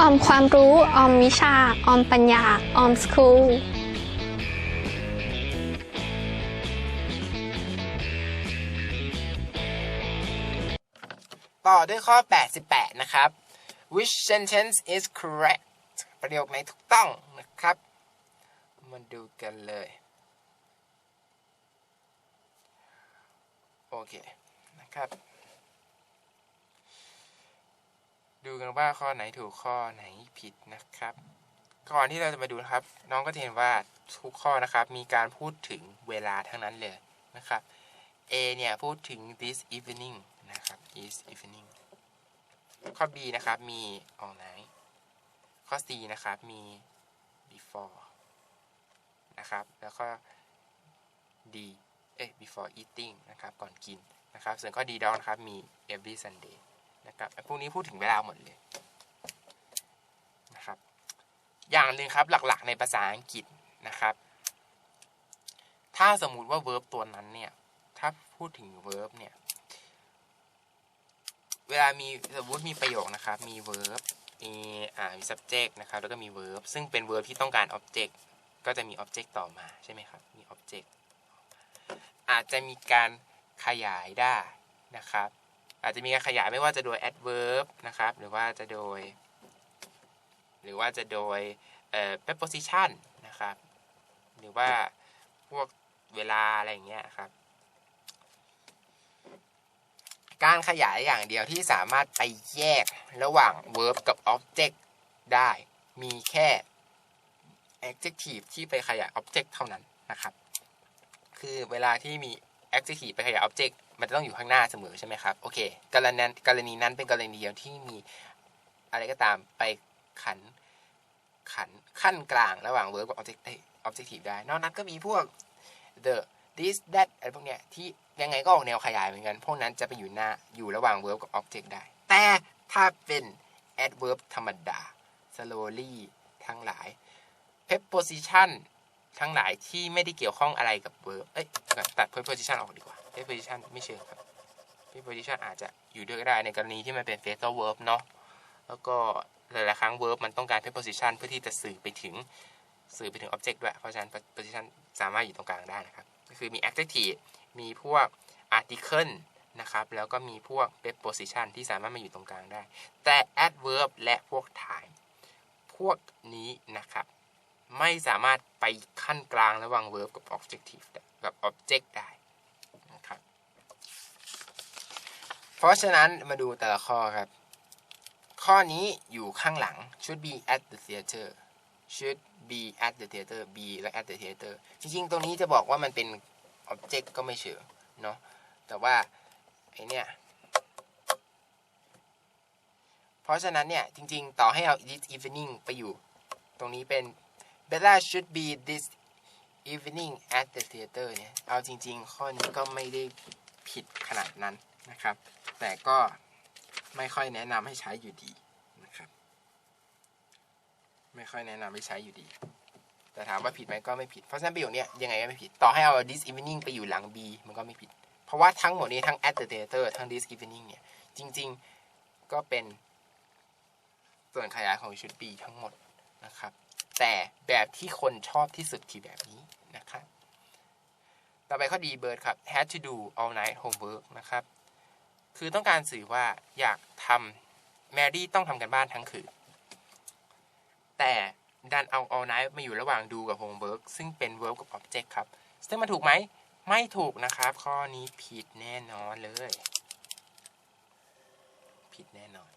ออมความรู้ ออมวิชา ออมปัญญา ออมสคูล ต่อด้วยข้อ 88 นะครับ which sentence is correct ประโยคไหนถูกต้องนะครับ มาดูกันเลย โอเค นะครับ ดูกันว่าข้อไหนถูกข้อไหนผิดนะครับ ก่อนที่เราจะมาดูนะครับ น้องก็จะเห็นว่าทุกข้อนะครับ มีการพูดถึงเวลาทั้งนั้นเลยนะครับ A เนี่ย พูดถึง this evening นะครับ this evening ข้อ B นะครับ มี all night ข้อ C นะครับ มี before นะครับ แล้วก็ D เอ้ย before eating นะครับ ก่อนกินนะครับ ส่วนข้อ D ดองนะครับ มี every Sunday นะครับพวกนี้พูดถึงเวลาหมดเลยนะครับ อย่างหนึ่งครับหลักๆในภาษาอังกฤษนะครับ ถ้าสมมุติว่า verb ตัวนั้นเนี่ย ถ้าพูดถึง verb เนี่ย เวลามีสมมติมีประโยคนะครับ มี verb มีอ่ามี subject นะครับ แล้วก็มี verb ซึ่งเป็น verb ที่ต้องการ object ก็จะมี object ต่อมาใช่ไหมครับ มี object อาจจะมีการขยายได้นะครับ อาจจะมีการขยายไม่ว่าจะโดย adverb นะครับ หรือว่าจะโดย หรือว่าจะโดย preposition นะครับ หรือว่าพวกเวลาอะไรอย่างเงี้ยครับ การขยายอย่างเดียวที่สามารถไปแยกระหว่าง verb กับ object ได้มีแค่ adjective ที่ไปขยาย object เท่านั้นนะครับ คือเวลาที่มี adjective ไปขยาย object มันจะต้องอยู่ข้างหน้าเสมอใช่ไหมครับโอเคกรณีนั้นกรณีนั้นเป็นกรณีเดียวที่มีอะไรก็ตามไปขันขันขั้นกลางระหว่าง verb กับ object ได้ objective ได้ นอกนั้นก็มีพวก the this that อะไรพวกเนี้ยที่ยังไงก็ออกแนวขยายเหมือนกัน พวกนั้นจะไปอยู่หน้าอยู่ระหว่าง verb กับ object ได้ แต่ถ้าเป็น adverb ธรรมดา slowly ทั้งหลาย preposition ทั้งหลายที่ไม่ได้เกี่ยวข้องอะไรกับ verb เอ้ยเดี๋ยวก่อนตัด preposition ออกดีกว่า preposition ไม่เชิงครับ preposition อาจจะอยู่ด้วยก็ได้ในกรณีที่มันเป็น phrasal verb เนาะแล้วก็หลายๆครั้ง verb มันต้องการ preposition เพื่อที่จะสื่อไปถึงสื่อไปถึง object ด้วย เพราะฉะนั้น preposition สามารถอยู่ตรงกลางได้นะครับ ก็คือมี adjective มีพวก article นะครับ แล้วก็มีพวก preposition ที่สามารถมาอยู่ตรงกลางได้ แต่ adverb และพวก time พวกนี้นะครับ ไม่สามารถไปขั้นกลางระหว่าง verb กับ objective ได้กับ object ได้นะครับ เพ ราะฉะนั้นมาดูแต่ละข้อครับ ข้อนี้อยู่ข้างหลัง should be at the theater should be at the theater be และ at the theater จริงๆ ตรงนี้จะบอกว่ามันเป็น object ก็ไม่เชิงเนาะแต่ว่าไอเนี่ยเพราะฉะนั้นเนี่ย จริงๆ ต่อให้เอา this evening ไปอยู่ ตรงนี้เป็น Bella should be this evening at the theater เนี่ย เอาจริงๆ ข้อนี้ก็ไม่ได้ผิดขนาดนั้นนะครับ แต่ก็ไม่ค่อยแนะนำให้ใช้อยู่ดีนะครับ ไม่ค่อยแนะนำให้ใช้อยู่ดี แต่ถามว่าผิดไหมก็ไม่ผิด เพราะฉะนั้นประโยคนี้ยังไงก็ไม่ผิด ต่อให้เอา this evening ไปอยู่หลัง B มันก็ไม่ผิด เพราะว่าทั้งหมดนี้ทั้ง at the theater ทั้ง this evening เนี่ย จริง ๆ ก็เป็นส่วนขยายของ should be ทั้งหมดนะครับ แต่แบบที่คนชอบที่สุดคือแบบนี้นะครับ ต่อไปข้อดีเบิร์ดครับ had to do all night homework นะครับ คือต้องการสื่อว่าอยากทำแมรี่ต้องทำกันบ้านทั้งคืน แต่ดันเอา all night มาอยู่ระหว่างดูกับ homework ซึ่งเป็น verb กับ object ครับ ซึ่งมันถูกไหม ไม่ถูกนะครับ ข้อนี้ผิดแน่นอนเลย ผิดแน่นอน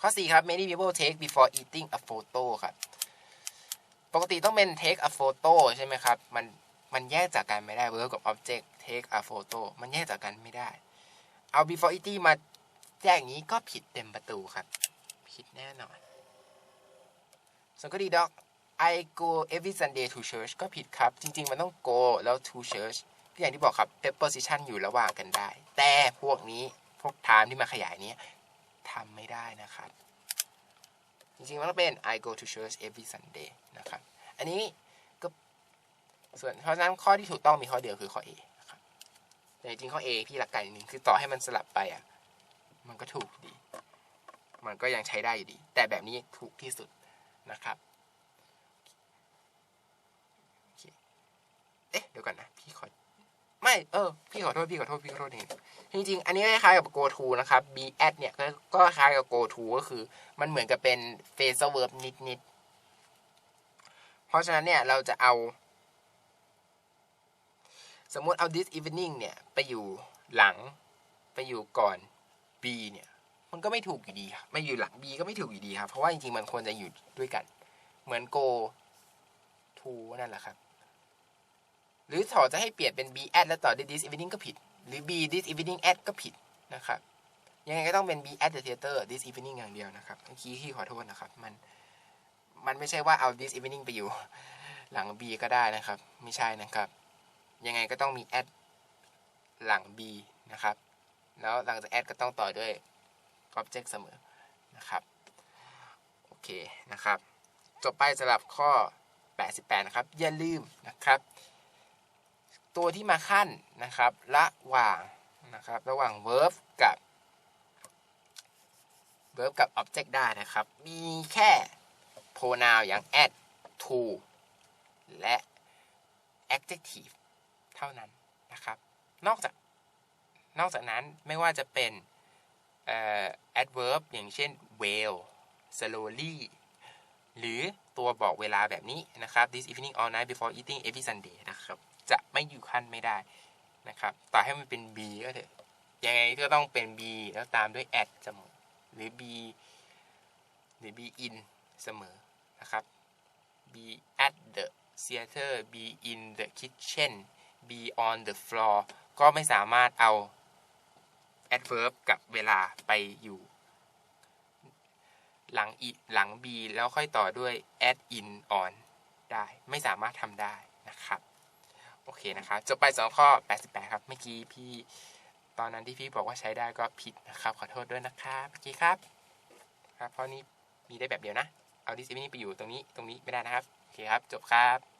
ข้อ 4 ครับ many people take before eating a photo ครับ ปกติต้องเป็น take a photo ใช่ไหมครับ มัน มันแยกจากกันไม่ได้ verb กับ object take a photo มันแยกจากกันไม่ได้ เอา before eating มาแยกอย่างนี้ก็ผิดเต็มประตูครับ ผิดแน่นอนส่วนก็ดีด็อก I go every Sunday to church ก็ผิดครับ จริง ๆ มันต้อง go แล้ว to church ก็อย่างที่บอกครับ preposition อยู่ระหว่างกันได้ แต่พวกนี้พวก time ที่มาขยายนี้ทำไม่ได้นะครับ จริงๆ มันต้องเป็น I go to church every Sunday นะครับ อันนี้ก็ส่วนเพราะนั้นข้อที่ถูกต้องมีข้อเดียวคือข้อ A แต่จริงข้อ A พี่หลักการนิดนึงคือต่อให้มันสลับไปอะ มันก็ถูกดี มันก็ยังใช้ได้อยู่ดี แต่แบบนี้ถูกที่สุดนะครับเเอ๊ะเดี๋ยวก่อนนะ พี่ขอ ไม่ เออ พี่ขอโทษ พี่ขอโทษ พี่ขอโทษเองจริงๆ อันนี้คล้ายๆกับ go to นะครับ be at เนี่ย ก็ก็คล้ายกับ go to ก็คือ มันเหมือนกับเป็น phrasal verb นิดๆ เพราะฉะนั้นเนี่ย เราจะเอา สมมติเอา this evening เนี่ย ไปอยู่หลัง ไปอยู่ก่อน B เนี่ย มันก็ไม่ถูกอยู่ดีครับไม่อยู่หลัง B ก็ไม่ถูกอยู่ดีครับ เพราะว่าจริงๆ มันควรจะอยู่ด้วยกัน เหมือน go to นั่นแหละครับ หรือถอจะให้เปลี่ยนเป็น B at แล้วต่อ this evening ก็ผิด หรือ B this evening at ก็ผิดนะครับ ยังไงก็ต้องเป็น B at the theater this evening อย่างเดียวนะครับเมื่อกี้ที่ขอโทษนะครับ มัน มันไม่ใช่ว่าเอา this evening ไปอยู่ หลัง B ก็ได้นะครับ ไม่ใช่นะครับ ยังไงก็ต้องมี at หลัง B นะครับ แล้วหลังจาก at ก็ต้องต่อด้วย object เสมอนะครับ โอเคนะครับ จบไปสำหรับข้อ 88 นะครับ อย่าลืมนะครับ ตัวที่มาขั้นนะครับ ระหว่างนะครับ ระหว่าง verb กับ verb กับ object ได้นะครับ มีแค่ pronoun อย่าง at to และ adjective เท่านั้นนะครับ นอกจากนอกจากนั้นไม่ว่าจะเป็น adverb อย่างเช่น well slowly หรือตัวบอกเวลาแบบนี้นะครับ this evening all night before eating every Sunday นะครับ จะไม่อยู่ขั้นไม่ได้นะครับ ต่อให้มันเป็น be ก็เถอะ ยังไงก็ต้องเป็น be แล้วตามด้วย at เสมอ หรือ be หรือ be in เสมอนะครับ be at the theater be in the kitchen be on the floor ก็ไม่สามารถเอา adverb กับเวลาไปอยู่ หลัง i หลัง b แล้วค่อยต่อด้วย add in on ได้ ไม่สามารถทำได้นะครับ โอเคนะครับ จบไปสองข้อ 88 ครับ เมื่อกี้พี่ตอนนั้นที่พี่บอกว่าใช้ได้ก็ผิดนะครับ ขอโทษด้วยนะครับเมื่อกี้ครับ ครับเพราะนี้มีได้แบบเดียวนะ เอาดิสนีย์ไปอยู่ตรงนี้ตรงนี้ไม่ได้นะครับ โอเคครับ จบครับ